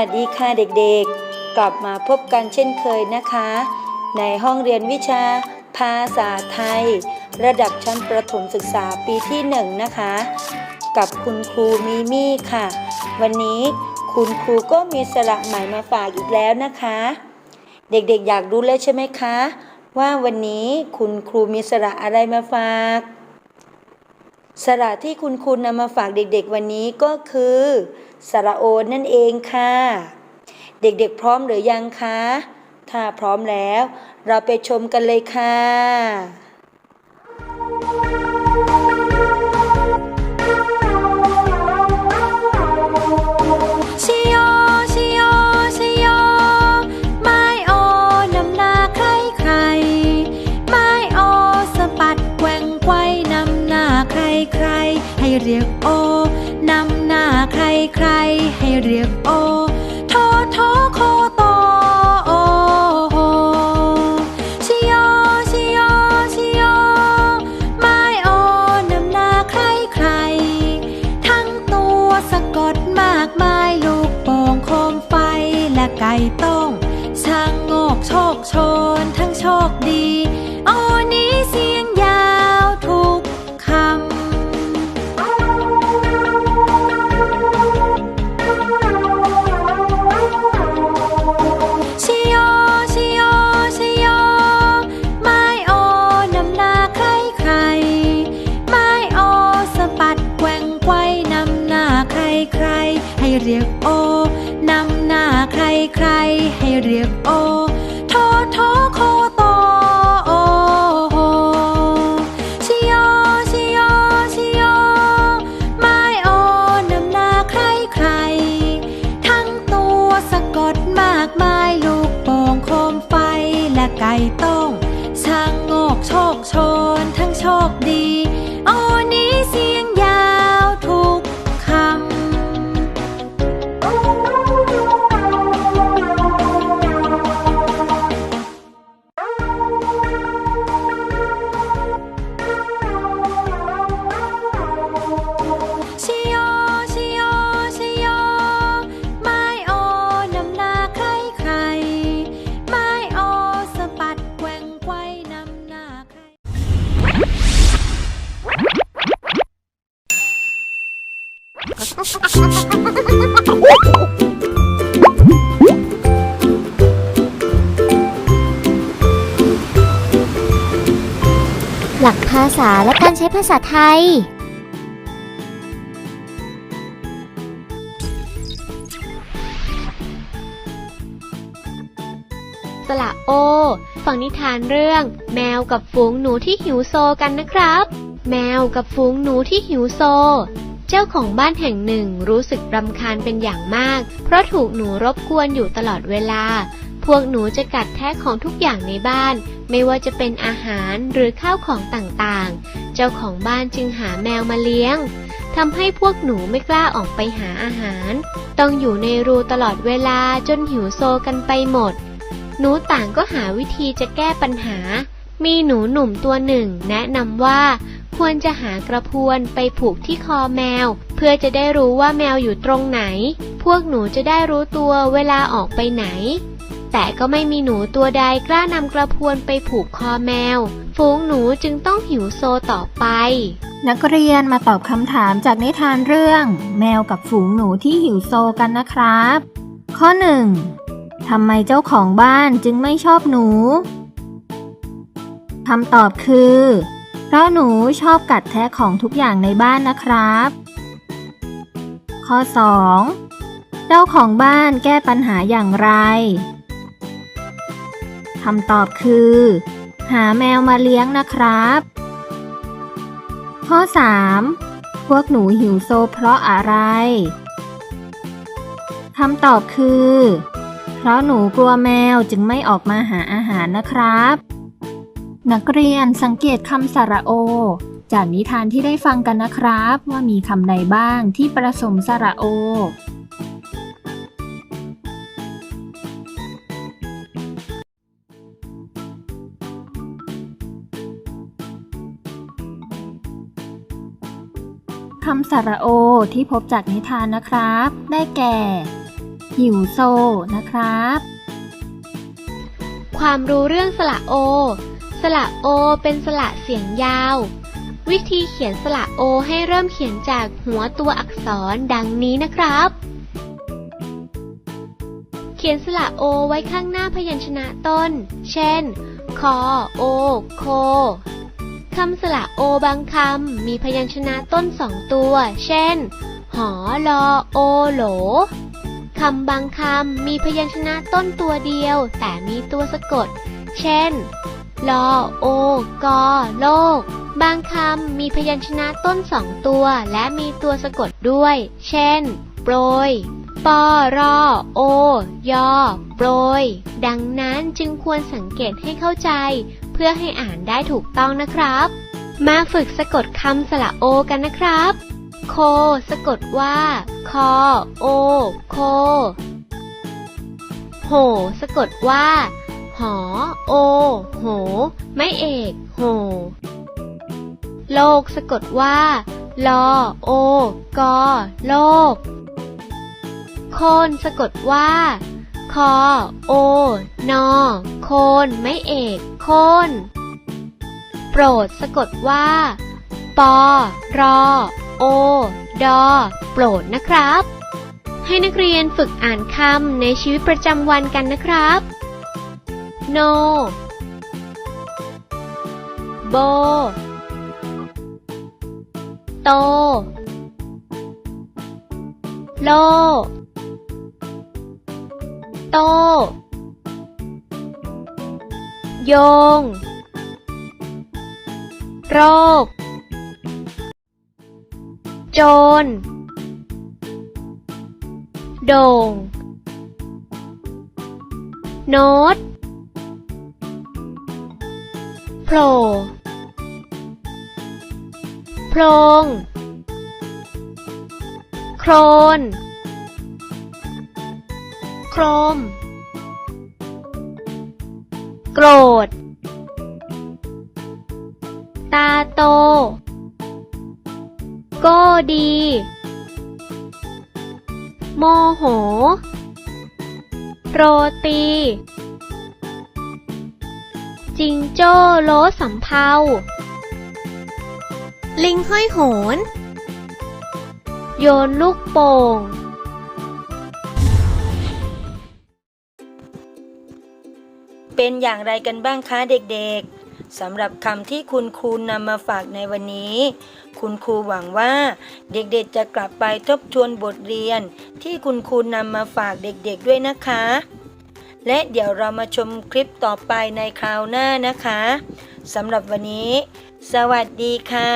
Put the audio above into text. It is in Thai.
สวัสดีค่ะเด็กๆ กลับมาพบกันเช่นเคยนะคะ ในห้องเรียนวิชา ภาษาไทย ระดับชั้นประถมศึกษาปีที่หนึ่งนะคะ กับคุณครูมีมี่ค่ะ วันนี้คุณครูก็มีสระใหม่มาฝากอีกแล้วนะคะ เด็กๆอยากรู้แล้วใช่ไหมคะ ว่าวันนี้คุณครูมีสระอะไรมาฝาก สระที่คุณคุณนำมาฝากเด็กๆวันนี้ก็คือ สระโอนนั่นเองค่ะ เด็กๆพร้อมหรือยังคะ ถ้าพร้อมแล้ว เราไปชมกันเลยค่ะ เรียกโอนำหน้าใครใครให้เรียกโอ เรียกโอนำหน้าใครใครให้เรียกโอ หลักภาษาและการใช้ภาษาไทย สละโอฟังนิทานเรื่อง แมวกับฝูงหนูที่หิวโซกันนะครับ แมวกับฝูงหนูที่หิวโซ เจ้าของบ้านแห่งหนึ่งรู้สึกรำคาญเป็นอย่างมาก เพราะถูกหนูรบกวนอยู่ตลอดเวลา พวกหนูจะกัดแทะของทุกอย่างในบ้าน ไม่ว่าจะเป็นอาหารหรือข้าวของต่างๆ เจ้าของบ้านจึงหาแมวมาเลี้ยงทำให้พวกหนูไม่กล้าออกไปหาอาหาร ต้องอยู่ในรูตลอดเวลาจนหิวโซกันไปหมด หนูต่างก็หาวิธีจะแก้ปัญหา มีหนูหนุ่มตัวหนึ่งแนะนำว่า ควรจะหากระพวนไปผูกที่คอแมว เพื่อจะได้รู้ว่าแมวอยู่ตรงไหน พวกหนูจะได้รู้ตัวเวลาออกไปไหน แต่ก็ไม่มีหนูตัวใดกล้านำกระพวนไปผูกคอแมว ฝูงหนูจึงต้องหิวโซต่อไป นักเรียนมาตอบคำถามจากนิทานเรื่อง แมวกับฝูงหนูที่หิวโซกันนะครับ ข้อ 1. ทำไมเจ้าของบ้านจึงไม่ชอบหนูคำตอบคือ เพราะหนูชอบกัดแทะของทุกอย่างในบ้านนะครับ ข้อ 2. เจ้าของบ้านแก้ปัญหาอย่างไรคำตอบคือ หาแมวมาเลี้ยงนะครับ ข้อ 3. พวกหนูหิวโซเพราะอะไรคำตอบคือ เพราะหนูกลัวแมวจึงไม่ออกมาหาอาหารนะครับ นักเรียนสังเกตคำสระโอ จากนิทานที่ได้ฟังกันนะครับ ว่ามีคำใดบ้างที่ประสมสระโอ คำสระโอที่พบจากนิทานนะครับ ได้แก่ หิวโซนะครับ ความรู้เรื่องสระโอ สระโอเป็นสระเสียงยาว วิธีเขียนสระโอให้เริ่มเขียนจากหัวตัวอักษรดังนี้นะครับ เขียนสระโอไว้ข้างหน้าพยัญชนะต้น เช่น คอ โอ โค คำสระโอบางคำมีพยัญชนะต้นสองตัว เช่น หอลอโอโหลคำบางคำมีพยัญชนะต้นตัวเดียว แต่มีตัวสะกด เช่น ลอโอกอโลก บางคำมีพยัญชนะต้นสองตัว และมีตัวสะกดด้วย เช่น โปรย ปอรอโอยอโปรย ดังนั้นจึงควรสังเกตให้เข้าใจ เพื่อให้อ่านได้ถูกต้องนะครับ มาฝึกสะกดคำสระโอกันนะครับ โค สะกดว่า คอ โอ โค โห สะกดว่า หอ โอ โห ไม่เอก โห โลกสะกดว่า ลอ โอ กอ โลก โคนสะกดว่า คอ โอ นอ โคน ไม่เอก โคน โปรดสะกดว่า ปอ รอ โอ ดอ โปรดนะครับให้นักเรียนฝึกอ่านคำในชีวิตประจำวันกันนะครับ no โบ โต โล โต โยง โรค โจร โด่ง โน้ต โผล่โพรงโครน โครม โกรธ ตาโตโก็ดี โมโห โรตี จิงโจ้โลสำเภา ลิงห้อยโหน โยนลูกโป่ง เป็นอย่างไรกันบ้างคะเด็กๆ สำหรับคำที่คุณครูนำมาฝากในวันนี้ คุณครูหวังว่า เด็กๆจะกลับไปทบทวนบทเรียน ที่คุณครูนำมาฝากเด็กๆด้วยนะคะ และเดี๋ยวเรามาชมคลิปต่อไปในคราวหน้านะคะสำหรับวันนี้ สวัสดีค่ะ